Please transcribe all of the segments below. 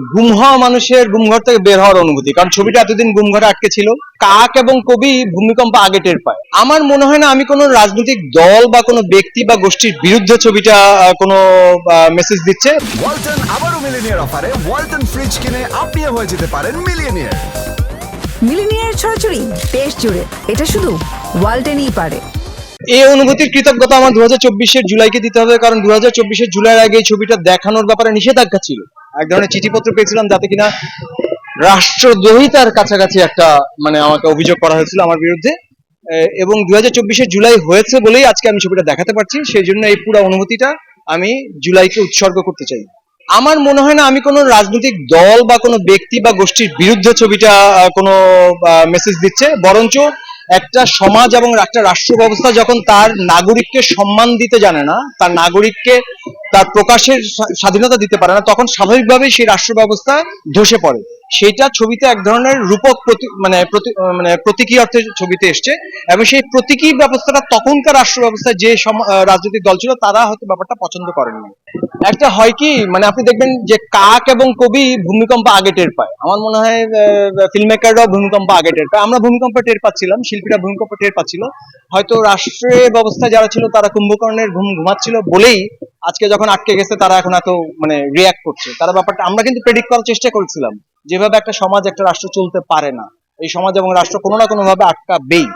গুম হওয়া মানুষের গুমঘর থেকে বের হওয়ার অনুভূতি। কারণ ছবিটা এতদিন গুমঘরে আটকে ছিল। কাক এবং কবি ভূমিকম্প আগে টের পায়। আমার মনে হয় না আমি কোনো রাজনৈতিক দল বা কোনো ব্যক্তি বা গোষ্ঠীর বিরুদ্ধে ছবিটা কোনো মেসেজ দিচ্ছে। ওয়ালটন আবারও মিলিনিয়ার অফারে। ওয়ালটন ফ্রিজ কিনে আপনিও হয়ে যেতে পারেন মিলিয়নিয়ার মিলিনিয়ার ছড়াছড়ি দেশ জুড়ে। এটা শুধু ওয়ালটেনই পারে। এই অনুভূতির কৃতজ্ঞতা আমার দু হাজার চব্বিশের জুলাইকে দিতে হবে। কারণ দু হাজার চব্বিশের জুলাইয়ের আগে এই ছবিটা দেখানোর ব্যাপারে নিষেধাজ্ঞা ছিল। এক ধরনের চিঠিপত্র পেয়েছিলাম যাতে কিনা রাষ্ট্রদ্রোহিতার কাছাকাছি একটা মানে আমাকে অভিযোগ করা হয়েছিল আমার বিরুদ্ধে। এবং দু হাজার জুলাই হয়েছে বলেই আজকে আমি ছবিটা দেখাতে পারছি। সেই জন্য এই পুরো অনুভূতিটা আমি জুলাইকে উৎসর্গ করতে চাই। আমার মনে হয় না আমি কোনো রাজনৈতিক দল বা কোনো ব্যক্তি বা গোষ্ঠীর বিরুদ্ধে ছবিটা কোনো মেসেজ দিচ্ছে। বরঞ্চ একটা সমাজ এবং একটা রাষ্ট্র ব্যবস্থা যখন তার নাগরিককে সম্মান দিতে জানে না, তার নাগরিককে তার প্রকাশের স্বাধীনতা দিতে পারে না, তখন স্বাভাবিকভাবেই সেই রাষ্ট্র ব্যবস্থা ধসে পড়ে। সেটা ছবিতে এক ধরনের রূপক মানে মানে প্রতীকী অর্থে ছবিতে এসছে এবং সেই প্রতীকী ব্যবস্থাটা তখনকার রাষ্ট্র ব্যবস্থায় যে রাজনৈতিক দল ছিল, তারা হয়তো ব্যাপারটা পছন্দ করেননি। একটা হয় কি মানে আপনি দেখবেন যে কাক এবং কবি ভূমিকম্প আগে টের পায়। আমার মনে হয় ফিল্ম মেকাররাও ভূমিকম্প আগে টের পায়। আমরা ভূমিকম্প টের পাচ্ছিলাম, শিল্পীরা ভূমিকম্প টের পাচ্ছিল। হয়তো রাষ্ট্রের ব্যবস্থা যারা ছিল, তারা কুম্ভকর্ণের ঘুম ঘুমাচ্ছিল বলেই আজকে যখন আটকে গেছে, তারা এখন এত মানে রিয়াক্ট করছে। তারা ব্যাপারটা আমরা কিন্তু প্রেডিক্ট করার চেষ্টা করেছিলাম। যেভাবে একটা সমাজ, একটা রাষ্ট্র চলতে পারে না, এই সমাজ এবং রাষ্ট্র কোনো না কোনো ভাবে আটকাবেই।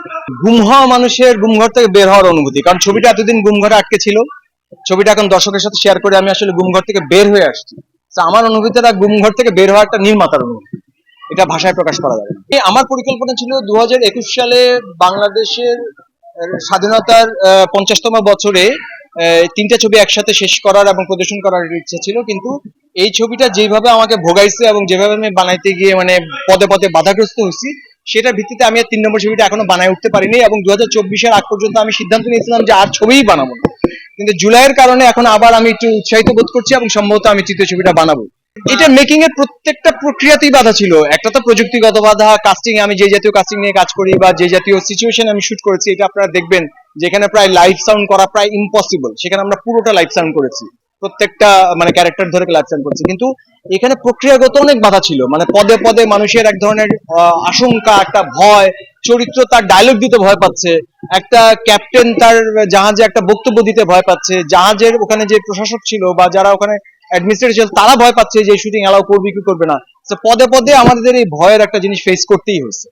গুম হওয়া মানুষের গুমঘর থেকে বের হওয়ার অনুভূতি, কারণ ছবিটা এতদিন গুমঘরে আটকে ছিল। ছবিটা এখন দর্শকের সাথে শেয়ার করে আমি আসলে গুমঘর থেকে বের হয়ে আসছি। আমার অনুভূতিটা গুমঘর থেকে বের হওয়া একটা নির্মাতার অনুভূতি। এটা ভাষায় প্রকাশ করা যাবে আমার পরিকল্পনা ছিল দু হাজার একুশ সালে বাংলাদেশের স্বাধীনতার পঞ্চাশতম বছরে তিনটা ছবি একসাথে শেষ করার এবং প্রদর্শন করার ইচ্ছা ছিল, কিন্তু এই ছবিটা যেভাবে আমাকে ভোগাইছে এবং যেভাবে আমি বানাইতে গিয়ে মানে পদে পদে বাধাগ্রস্ত হয়েছি সেটার ভিত্তিতে আমি আর তিন নম্বর ছবিটা এখনও বানায় উঠতে পারিনি এবং দু হাজার চব্বিশের আগ পর্যন্ত আমি সিদ্ধান্ত নিয়েছিলাম যে আর ছবিই বানাবো কিন্তু জুলাইয়ের কারণে এখন আবার আমি একটু উৎসাহিত বোধ করছি এবং সম্ভবত আমি তৃতীয় ছবিটা বানাবো। এটা মেকিং এর প্রত্যেকটা প্রক্রিয়াতেই বাধা ছিল। একটা তো প্রযুক্তিগত বাধা কাস্টিং আমি যে জাতীয় কাস্টিং নিয়ে কাজ করি বা যে জাতীয় সিচুয়েশন আমি শুট করেছি, এটা আপনারা দেখবেন। যেখানে প্রায় লাইভ সাউন্ড করা প্রায় ইম্পসিবল সেখানে আমরা পুরোটা লাইভ সাউন্ড করেছি। প্রত্যেকটা মানে ক্যারেক্টার ধরে লাইভ সাউন্ড করেছি। কিন্তু এখানে প্রক্রিয়াগত অনেক বাধা ছিল। মানে পদে পদে মানুষের এক ধরনের আশঙ্কা, একটা ভয়, চরিত্র তার ডায়লগ দিতে ভয় পাচ্ছে, একটা ক্যাপ্টেন তার জাহাজে একটা বক্তব্য দিতে ভয় পাচ্ছে, জাহাজের ওখানে যে প্রশাসক ছিল বা যারা ওখানে অ্যাডমিনিস্ট্রেটর ছিল, তারা ভয় পাচ্ছে যে শুটিং অ্যালাউ করবে কি করবে না। পদে পদে আমাদের এই ভয়ের একটা জিনিস ফেস করতেই হয়েছে।